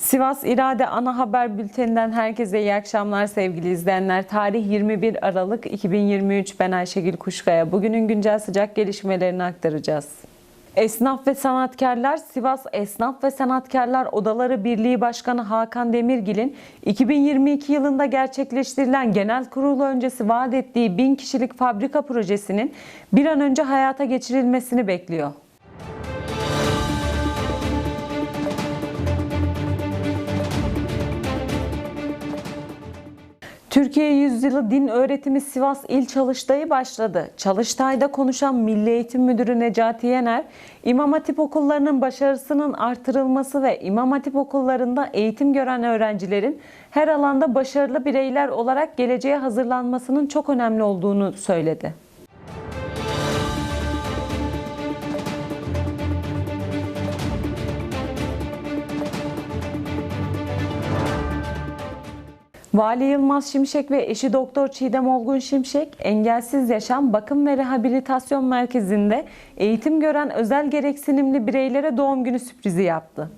Sivas İrade Ana Haber Bülteninden herkese iyi akşamlar sevgili izleyenler. Tarih 21 Aralık 2023 ben Ayşegül Kuşkaya. Bugünün güncel sıcak gelişmelerini aktaracağız. Esnaf ve sanatkarlar Sivas Esnaf ve Sanatkarlar Odaları Birliği Başkanı Hakan Demirgil'in 2022 yılında gerçekleştirilen genel kurulu öncesi vaat ettiği 1000 kişilik fabrika projesinin bir an önce hayata geçirilmesini bekliyor. Türkiye Yüzyılı Din Öğretimi Sivas İl Çalıştayı başladı. Çalıştay'da konuşan Milli Eğitim Müdürü Necati Yener, İmam Hatip okullarının başarısının artırılması ve İmam Hatip okullarında eğitim gören öğrencilerin her alanda başarılı bireyler olarak geleceğe hazırlanmasının çok önemli olduğunu söyledi. Vali Yılmaz Şimşek ve eşi Doktor Çiğdem Olgun Şimşek, Engelsiz Yaşam Bakım ve Rehabilitasyon Merkezi'nde eğitim gören özel gereksinimli bireylere doğum günü sürprizi yaptı.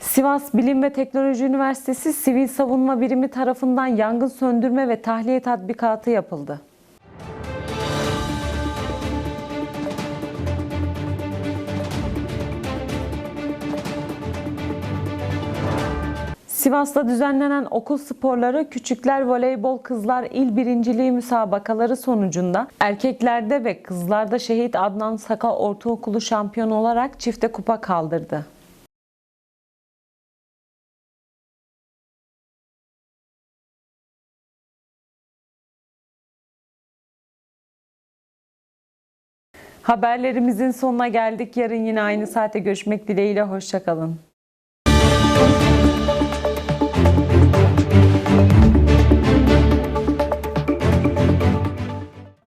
Sivas Bilim ve Teknoloji Üniversitesi Sivil Savunma Birimi tarafından yangın söndürme ve tahliye tatbikatı yapıldı. Sivas'ta düzenlenen okul sporları Küçükler Voleybol Kızlar İl Birinciliği müsabakaları sonucunda erkeklerde ve kızlarda Şehit Adnan Sakal Ortaokulu şampiyon olarak çifte kupa kaldırdı. Haberlerimizin sonuna geldik. Yarın yine aynı saate görüşmek dileğiyle. Hoşçakalın.